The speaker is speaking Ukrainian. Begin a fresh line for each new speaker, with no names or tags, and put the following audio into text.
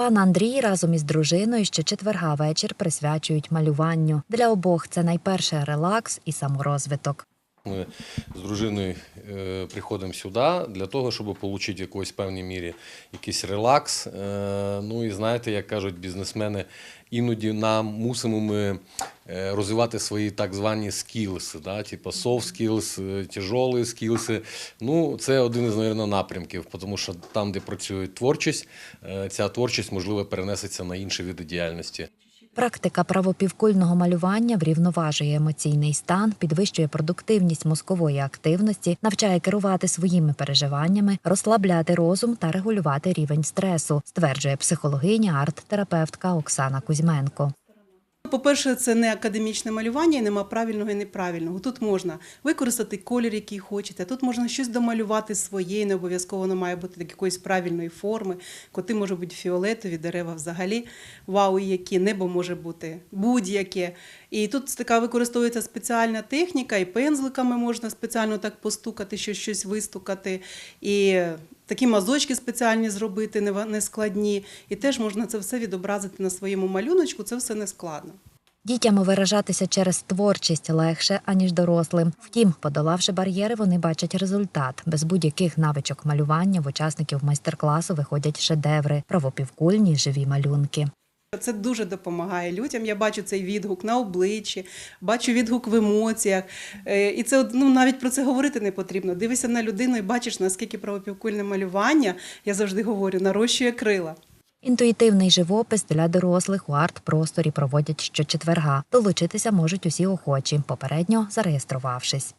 Пан Андрій разом із дружиною щочетверга вечір присвячують малюванню. Для обох це найперше релакс і саморозвиток.
Ми з дружиною е, приходимо сюди для того, щоб отримати в якоїсь певній мірі якийсь релакс. Е, ну і знаєте, як кажуть бізнесмени, іноді нам мусимо ми е, розвивати свої так звані скілси, да? типу soft skills, тяжолі скілси. Ну, це один із, мабуть, напрямків, тому що там, де працює творчість, ця творчість, можливо, перенесеться на інші види діяльності.
Практика правопівкульного малювання врівноважує емоційний стан, підвищує продуктивність мозкової активності, навчає керувати своїми переживаннями, розслабляти розум та регулювати рівень стресу, стверджує психологиня, арт-терапевтка Оксана Кузьменко.
По-перше, це не академічне малювання, і нема правильного і неправильного. Тут можна використати колір, який хочете. Тут можна щось домалювати своє, не обов'язково воно має бути якоїсь правильної форми. Коти можуть бути фіолетові, дерева взагалі. Вау, які небо може бути будь-яке. І тут така використовується спеціальна техніка, і пензликами можна спеціально так постукати, що щось вистукати. І такі мазочки спеціальні зробити, не ва- не. І теж можна це все відобразити на своєму малюночку, це все не складно.
Дітям виражатися через творчість легше, аніж дорослим. Втім, подолавши бар'єри, вони бачать результат. Без будь-яких навичок малювання в учасників майстер-класу виходять шедеври, правопівкульні живі малюнки.
Це дуже допомагає людям. Я бачу цей відгук на обличчі, бачу відгук в емоціях. Е, І це ну, навіть про це говорити не потрібно. Дивишся на людину і бачиш, наскільки правопівкульне малювання, я завжди говорю, нарощує крила.
Інтуїтивний живопис для дорослих у арт-просторі проводять щочетверга. Долучитися можуть усі охочі, попередньо зареєструвавшись.